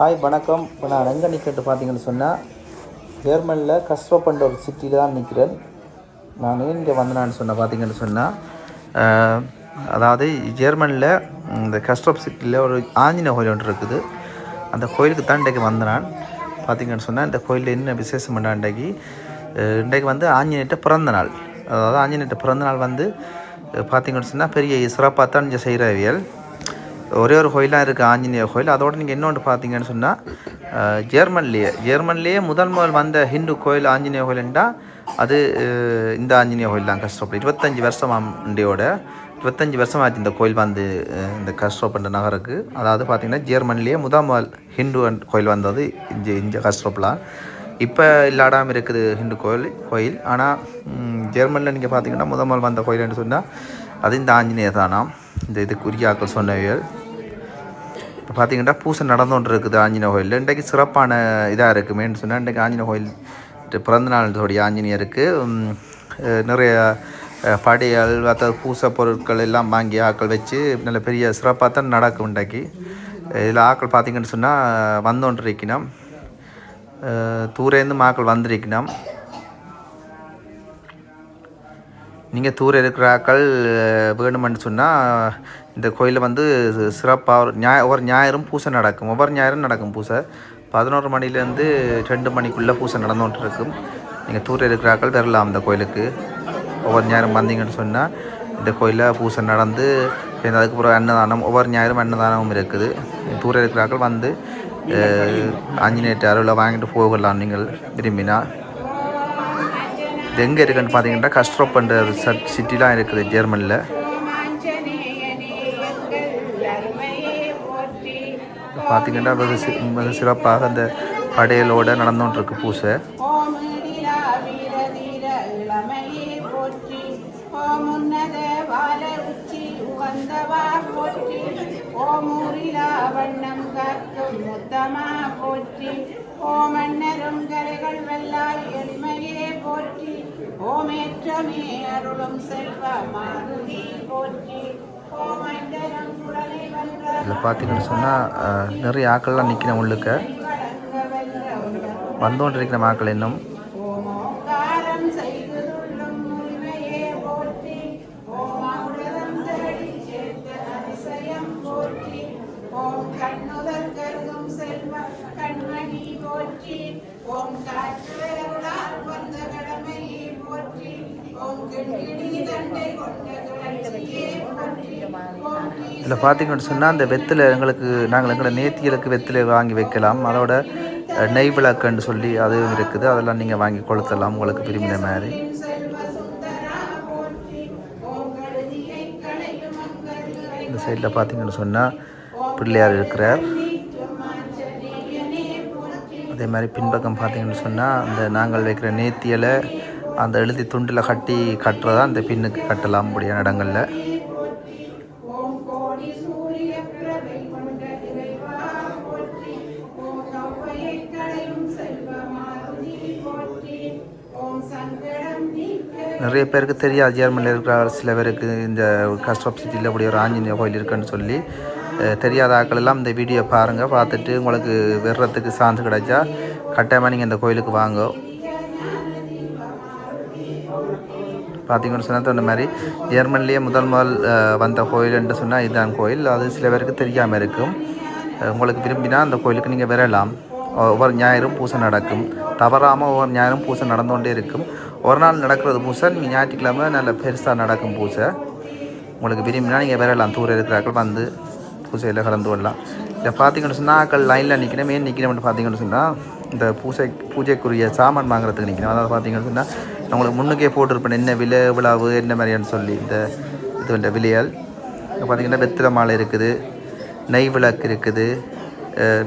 Hi வணக்கம். இப்போ நான் எங்கே நிற்கிறது பார்த்தீங்கன்னு சொன்னால் ஜெர்மனியில் கஷ்டப்பட்ட ஒரு சிட்டியில் தான் நிற்கிறேன் நான் ஏன் இங்கே வந்தேனான்னு சொன்ன பார்த்தீங்கன்னு சொன்னால் அதாவது ஜெர்மனியில் இந்த கஸ்டப் சிட்டியில் ஒரு ஆஞ்சநேய கோயில் ஒன்று இருக்குது. அந்த கோயிலுக்கு தான் இன்றைக்கு வந்தேன் பார்த்தீங்கன்னு சொன்னால் இந்த கோயிலில் என்ன விசேஷம் பண்ண இன்றைக்கு? இன்றைக்கு வந்து ஆஞ்சநேயர்கிட்ட பிறந்த நாள். அதாவது ஆஞ்சநேயர்கிட்ட பிறந்த நாள் வந்து பார்த்தீங்கன்னு சொன்னால் பெரிய சிறப்பாக தான் இங்கே செய்கிறவியல் ஒரே ஒரு கோயிலாக இருக்குது ஆஞ்சநேய கோயில். அதோட நீங்கள் இன்னொன்று பார்த்தீங்கன்னு சொன்னால் ஜெர்மன்லேயே. ஜெர்மன்லேயே முதல் முதல் வந்த ஹிந்து கோயில் ஆஞ்சநேயர் கோயிலுண்டா. அது இந்த ஆஞ்சநேய கோயில் தான் கஷ்டப்பட்டு இருபத்தஞ்சி வருஷம் இண்டியோட இருபத்தஞ்சி வருஷமாச்சு இந்த கோயில் வந்து இந்த கஷ்டப்பட்ட நகருக்கு. அதாவது பார்த்தீங்கன்னா ஜெர்மன்லேயே முதல் முதல் ஹிந்து கோயில் வந்தது இந்த இந்த கஷ்டப்பலாம் இப்போ இல்லாடாமல் இருக்குது ஹிந்து கோயில் கோயில். ஆனால் ஜெர்மனியில் நீங்கள் பார்த்தீங்கன்னா முதல் முதல் வந்த கோயில்னு சொன்னால் அது இந்த ஆஞ்சநேயர் தானாம். இந்த இது குறியாக்கள் சொன்னவியல் இப்போ பார்த்தீங்கன்னா பூசை நடந்துகிட்டு இருக்குது ஆஞ்சநேய கோயில் இன்றைக்கு சிறப்பான இதாக இருக்குமேன்னு சொன்னால் இன்றைக்கு ஆஞ்சநேய கோயில் பிறந்தநாளுடைய ஆஞ்சநேயருக்கு. நிறைய படையல் மற்ற பூசை பொருட்கள் எல்லாம் வாங்கி ஆக்கள் வச்சு நல்ல பெரிய சிறப்பாக தான் நடக்கும் இன்றைக்கு. இதில் ஆக்கள் பார்த்தீங்கன்னு சொன்னால் வந்தோன்று இருக்கணும் தூரேருந்து ஆக்கள் வந்திருக்கணும் நீங்கள் தூர இருக்கிற ஆக்கள் வேணுமென்னு சொன்னால் இந்த கோயிலில் வந்து சிறப்பாக ஒரு ஞாய ஒவ்வொரு ஞாயிறும் பூசை நடக்கும். ஒவ்வொரு ஞாயிறும் நடக்கும் பூசை. பதினோரு மணிலேருந்து ரெண்டு மணிக்குள்ளே பூசை நடந்துகிட்டு இருக்கும் நீங்கள் தூர இருக்கிற ஆக்கள் வரலாம் அந்த கோயிலுக்கு. ஒவ்வொரு ஞாயிறும் வந்தீங்கன்னு சொன்னால் இந்த கோயிலில் பூசை நடந்து அதுக்கப்புறம் அன்னதானம் ஒவ்வொரு ஞாயிறும் அன்னதானமும் இருக்குது. தூர இருக்கிற ஆக்கள் வந்து ஆஞ்சநேயர் அருளை வாங்கிட்டு போகலாம் நீங்கள் விரும்பினா. இது எங்கே இருக்குன்னு பார்த்தீங்கன்னா கஸ்ட்ரோப்ன்ற ஒரு சிட்டிலாம் இருக்குது ஜெர்மனியில் பார்த்தீங்கன்னா மிக சி வெகு சிறப்பாக அந்த படையலோடு நடந்துகிட்ருக்கு பூசை. போற்றி ஓம் வண்ணம் காக்கும் முத்தமா போற்றி ஓம் அண்ணரும் கரைகள் எளிமையே போற்றி அருளும் செல்வ மாருதி போற்றி. இதில் பார்த்தீங்கன்னு சொன்னால் நிறைய ஆக்கள்லாம் நிற்கிறேன் உள்ளுக்க. வந்து வென்ற இருக்கிற ஆக்கள் இன்னும் போற்றி ஓம் இதில் பார்த்தீங்கன்னு சொன்னால் அந்த வெத்திலை எங்களுக்கு நாங்கள் எங்களை நேத்தியலுக்கு வெத்திலை வாங்கி வைக்கலாம். அதோட நெய் விளக்குன்னு சொல்லி அதுவும் இருக்குது. அதெல்லாம் நீங்கள் வாங்கி கொளுத்தலாம். உங்களுக்கு விரும்பின மாதிரி. இந்த சைடில் பார்த்தீங்கன்னு சொன்னால் பிள்ளையார் இருக்கிறார். அதே மாதிரி பின்பக்கம் பார்த்தீங்கன்னு சொன்னால் அந்த நாங்கள் வைக்கிற நேத்தியலை அந்த எழுதி துண்டில் கட்டி கட்டுறதா அந்த பின்னுக்கு கட்டலாம் முடியாத இடங்களில். நிறைய பேருக்கு தெரியாது ஜெர்மனியில் இருக்கிற சில பேருக்கு இந்த கஸ்டப் சிட்டியில் அப்படி ஒரு ஆஞ்சநேய கோயில் இருக்குன்னு சொல்லி. தெரியாத ஆட்கள் எல்லாம் இந்த வீடியோ பாருங்கள் பார்த்துட்டு உங்களுக்கு வர்றதுக்கு சான்ஸ் கிடைச்சா கட்டாயமாக நீங்கள் இந்த கோயிலுக்கு வாங்க. பார்த்தீங்கன்னு சொன்னால் இந்த மாதிரி ஜெர்மன்லேயே முதல் முதல் வந்த கோயில் என்று சொன்னால் இதுதான் கோயில். அது சில பேருக்கு தெரியாமல் இருக்கும். உங்களுக்கு விரும்பினா அந்த கோயிலுக்கு நீங்கள் வரலாம். ஒவ்வொரு ஞாயிறும் பூசை நடக்கும். தவறாமல் ஒவ்வொரு ஞாயிறும் பூசை நடந்து கொண்டே இருக்கும். ஒரு நாள் நடக்கிறது பூசை நீங்கள் ஞாயிற்றுக்கிழமை நல்ல பெருசாக நடக்கும் பூசை. உங்களுக்கு விரும்பினா நீங்கள் வரலாம். தூர இருக்கிறார்கள் வந்து பூஜையில் கலந்து கொள்ளலாம். இதை பார்த்தீங்கன்னு சொன்னால் ஆக்கள் லைனில் நிற்கணும் ஏன் நிற்கணும்னு பார்த்தீங்கன்னு சொன்னால் இந்த பூஜை பூஜைக்குரிய சாமான் வாங்குறதுக்கு நிற்கணும். அதாவது பார்த்தீங்கன்னு சொன்னால் நான் உங்களுக்கு முன்னுக்கே போட்டிருப்பேன். என்ன விலை விழாவு என்ன மாதிரியான்னு சொல்லி இந்த இது இந்த விலையால். இப்போ பார்த்தீங்கன்னா வெத்திலை மாலை இருக்குது நெய் விளக்கு இருக்குது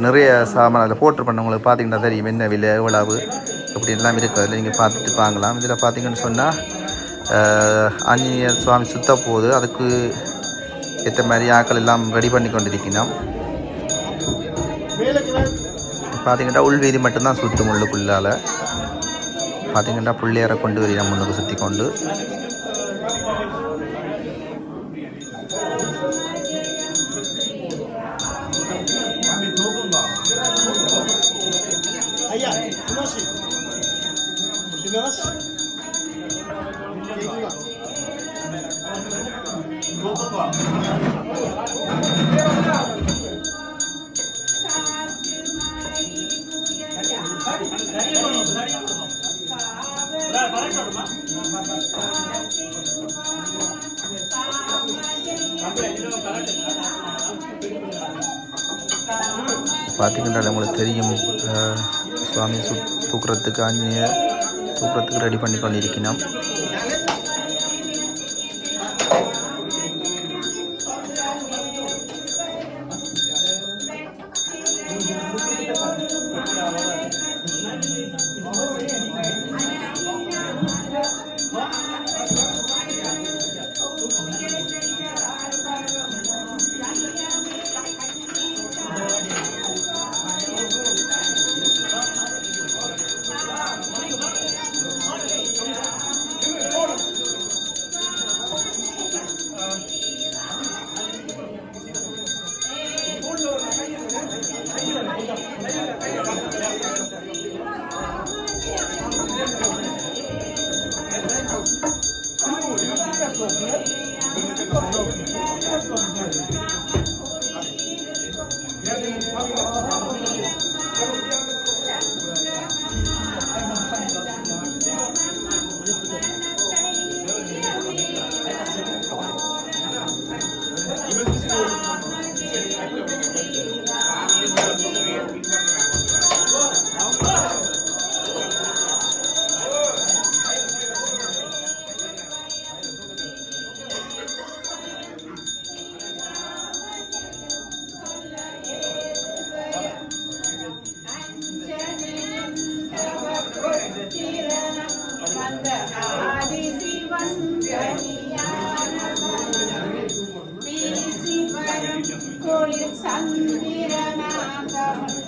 நிறைய சாமான் அதில் போட்டிருப்பேன். உங்களுக்கு பார்த்தீங்கன்னா தெரியும் என்ன விலை விழாவு அப்படின்லாம் எல்லாம் இருக்குது அதில் நீங்கள் பார்த்துட்டு வாங்கலாம். இதில் பார்த்தீங்கன்னு சொன்னால் ஆஞ்சநேயர் சுவாமி சுத்த போகுது அதுக்கு ஏற்ற மாதிரி ஆக்கள் எல்லாம் ரெடி பண்ணி கொண்டிருக்கணும் பார்த்தீங்கன்னா உள்வீதி மட்டும்தான் சுற்றும் உள்ளுக்குள்ளால். பார்த்திங்கன்னா பிள்ளையாரை கொண்டு வரையா முன்னுக்கு சுற்றி கொண்டு. ஐயா பார்த்தீங்கன்னா உங்களுக்கு தெரியும் சுவாமி சு தூக்குறதுக்கு ஆஞ்சநேயர் தூக்குறதுக்கு ரெடி பண்ணி கொண்டிருக்கணும்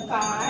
five.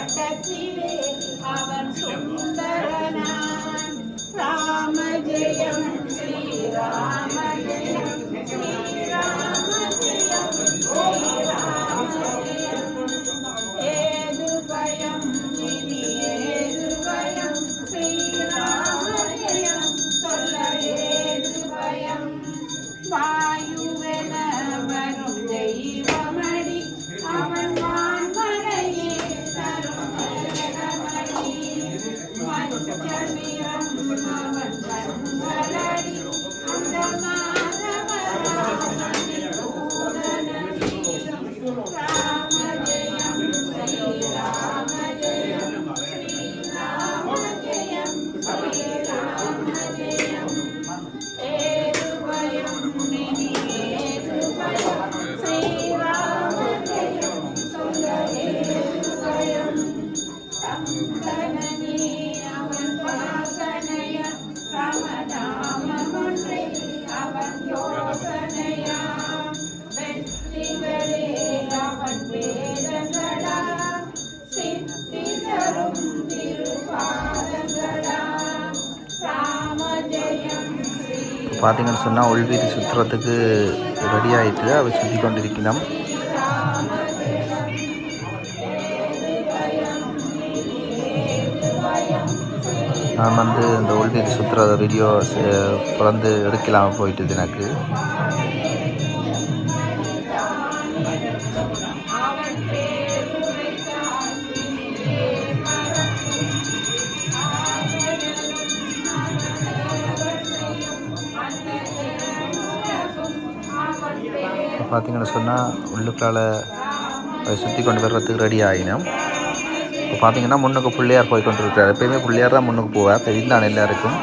பார்த்தீங்கன்னு சொன்னால் உள்வீதி சுற்றுறதுக்கு ரெடி ஆகிட்டு அதை சுற்றி கொண்டிருக்கணும் நான் வந்து இந்த உள்வீதி சுற்றுற வீடியோ பிறந்து எடுக்கலாம் போயிட்டுது எனக்கு. பார்த்தீங்கன்னு சொன்னால் உள்ளுக்கால அதை சுற்றி கொண்டு வர்றதுக்கு ரெடி ஆகினோம் இப்போ பார்த்தீங்கன்னா முன்னுக்கு பிள்ளையார் போய் கொண்டு இருக்கிறார் எப்பயுமே பிள்ளையார் தான் முன்னுக்கு போவார். தெரிந்தான் எல்லாருக்கும்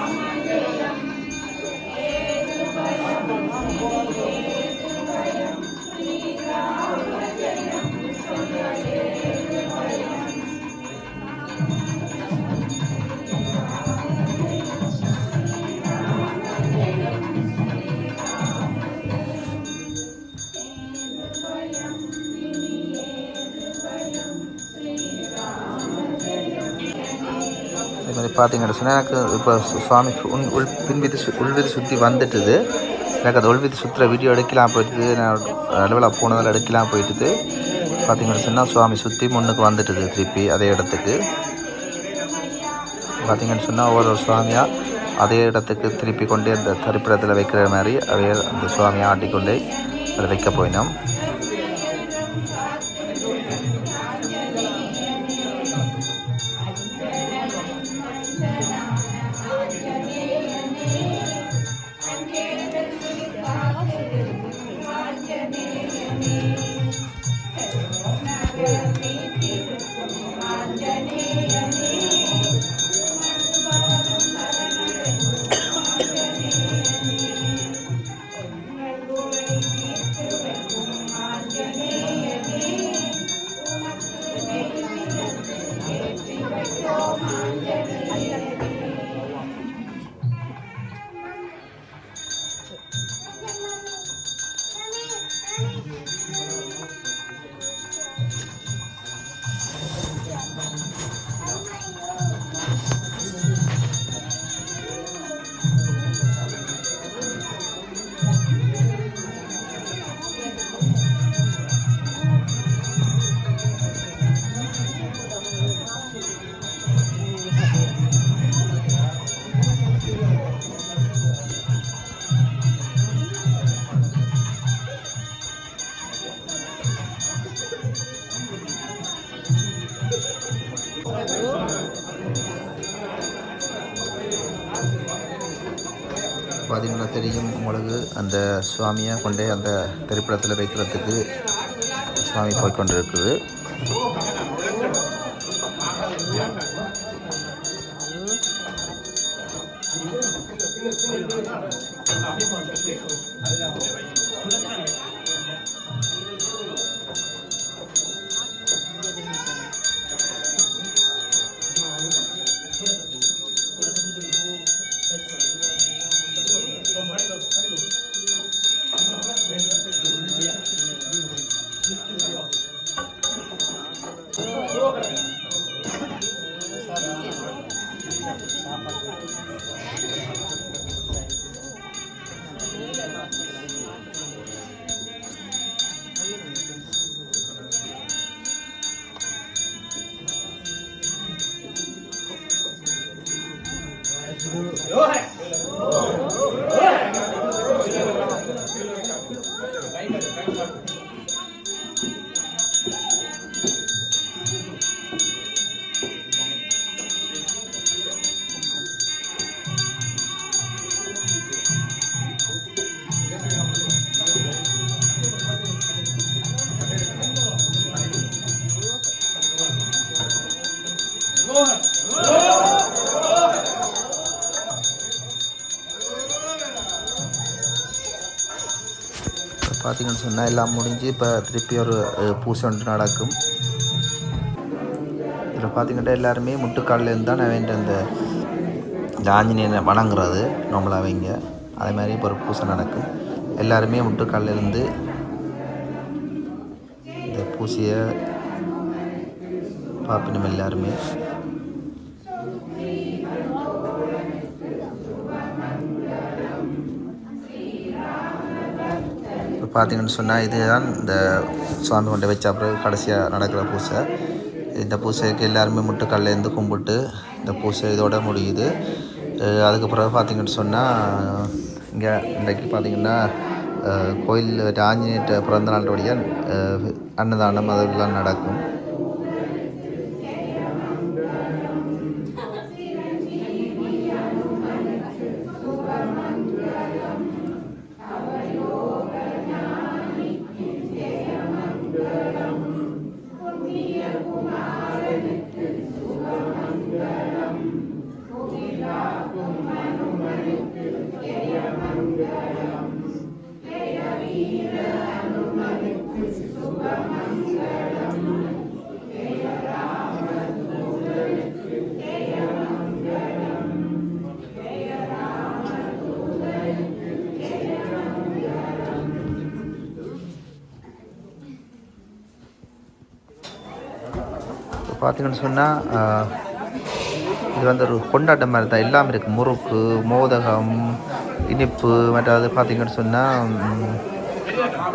பார்த்தீங்கன்னு சொன்னால் எனக்கு இப்போ சுவாமி உன் உள் பின்விதி சு உள்விதி சுற்றி வந்துட்டுது. எனக்கு அது உள்விதி சுற்றுற வீடியோ எடுக்கலாம் போயிட்டுது. நான் அளவில் போனதில் எடுக்கலாம் போயிட்டுது. பார்த்தீங்கன்னு சொன்னால் சுவாமி சுற்றி முன்னுக்கு வந்துட்டுது திருப்பி அதே இடத்துக்கு. பார்த்தீங்கன்னு சொன்னால் ஒவ்வொரு சுவாமியாக அதே இடத்துக்கு திருப்பி கொண்டு அந்த தரிப்பிடத்தில் வைக்கிற மாதிரி அதே அந்த சுவாமியை ஆட்டிக்கொண்டே அதை வைக்க போயினோம். ஆஞ்சநேயனே அந்த சுவாமியை கொண்டே அந்த திரைப்படத்தில் வைக்கிறதுக்கு சுவாமி போய் கொண்டு இருக்குது பார்த்தீங்கன்னு சொன்னால் எல்லாம் முடிஞ்சு இப்போ திருப்பி ஒரு பூசை ஒன்று நடக்கும். இதில் பார்த்தீங்கன்னா எல்லாருமே முட்டுக்கால்லேருந்து தான் நான் வேண்ட அந்த இந்த ஆஞ்சநேயனை வணங்குறது நம்மளாக வைங்க அதே மாதிரி இப்போ ஒரு பூசை நடக்கும். எல்லாருமே முட்டுக்கால்லேருந்து இந்த பூசையை பார்க்கணும் எல்லாருமே. பார்த்தீங்கன்னு சொன்னால் இதுதான் இந்த சுவாமி கொண்டு வச்ச அப்புறம் கடைசியாக நடக்கிற பூசை. இந்த பூசைக்கு எல்லாருமே முட்டுக்கல்லேருந்து கும்பிட்டு இந்த பூசை இதோட முடியுது. அதுக்கு பிறகு பார்த்தீங்கன்னு சொன்னால் இங்கே இன்றைக்கு பார்த்திங்கன்னா கோயில் ஆஞ்சநேயர் பிறந்த நாளுடைய அன்னதானம் அதெல்லாம் நடக்கும். பார்த்தீங்கன்னு சொன்னால் இது வந்து ஒரு கொண்டாட்டம் மாதிரி தான். எல்லாமே இருக்குது முறுக்கு மோதகம் இனிப்பு மற்றது பார்த்தீங்கன்னு சொன்னால்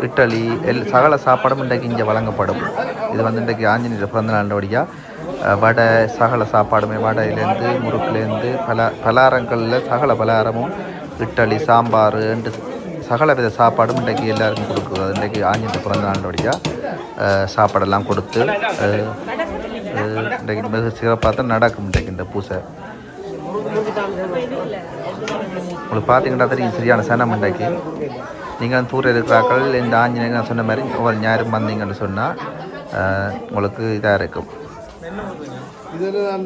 இட்டலி எல் சகல சாப்பாடும் இன்றைக்கு இங்கே வழங்கப்படும். இது வந்து இன்றைக்கு ஆஞ்சநேயர் பிறந்த நாண்டோடைய வடை சகல சாப்பாடுமே வடையிலேருந்து முறுக்குலேருந்து பல பலாரங்களில் சகல பலாரமும் இட்டலி சாம்பார் என்று சகல வித சாப்பாடும் இன்றைக்கு எல்லாருக்கும் கொடுக்குது. இன்றைக்கு ஆஞ்சநேயர் பிறந்த நாளுடைய சாப்பாடெல்லாம் கொடுத்து அஹ், இன்றைக்கு மிக சிறப்பாக நடக்கும் இன்றைக்கு இந்த பூசை. உங்களுக்கு பார்த்தீங்கன்னா தெரியும் சரியான சனம் இன்றைக்கு. நீங்கள் தூர இருக்கிறாக்கள் இந்த ஆஞ்சநேயர் நான் சொன்ன மாதிரி ஒவ்வொரு ஞாயிறும் வந்தீங்கன்னு சொன்னால் உங்களுக்கு இதாக இருக்கும். இதில் நான்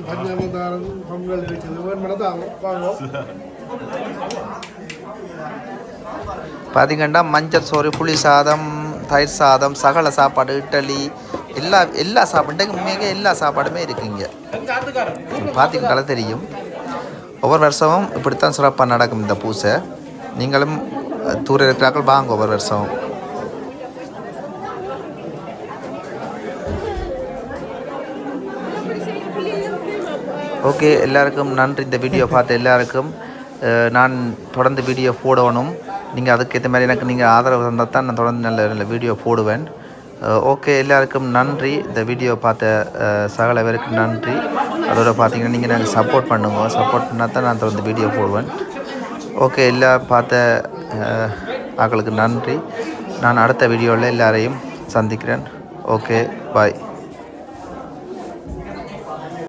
பொங்கல் பார்த்தீங்கன்னா மஞ்சள் சோறு புளி சாதம் தயிர் சாதம் சகல சாப்பாடு இட்லி எல்லா எல்லா சாப்பாட்டுக்கும் உண்மையாக எல்லா சாப்பாடுமே இருக்குங்க பார்த்தீங்கனால தெரியும். ஒவ்வொரு வருஷமும் இப்படித்தான் சிறப்பாக நடக்கும் இந்த பூசை. நீங்களும் தூர இருக்கிறார்கள் வாங்க ஒவ்வொரு வருஷம் ஓகே எல்லாருக்கும் நன்றி. இந்த வீடியோ பார்த்த எல்லாருக்கும் நான் தொடர்ந்து வீடியோ போடணும். நீங்கள் அதுக்கேற்ற மாதிரி எனக்கு நீங்கள் ஆதரவு தந்தால் தான் நான் தொடர்ந்து நல்ல நல்ல வீடியோ போடுவேன். ஓகே எல்லாருக்கும் நன்றி. இந்த வீடியோ பார்த்த சகல பேருக்கும் நன்றி. அதோட பார்த்தீங்கன்னா நீங்கள் எனக்கு சப்போர்ட் பண்ணுங்க. சப்போர்ட் பண்ணால் தான் நான் தொடர்ந்து வீடியோ போடுவேன். ஓகே எல்லா பார்த்த அஹ், ஆக்களுக்கு நன்றி. நான் அடுத்த வீடியோவில் எல்லாரையும் சந்திக்கிறேன். Okay bye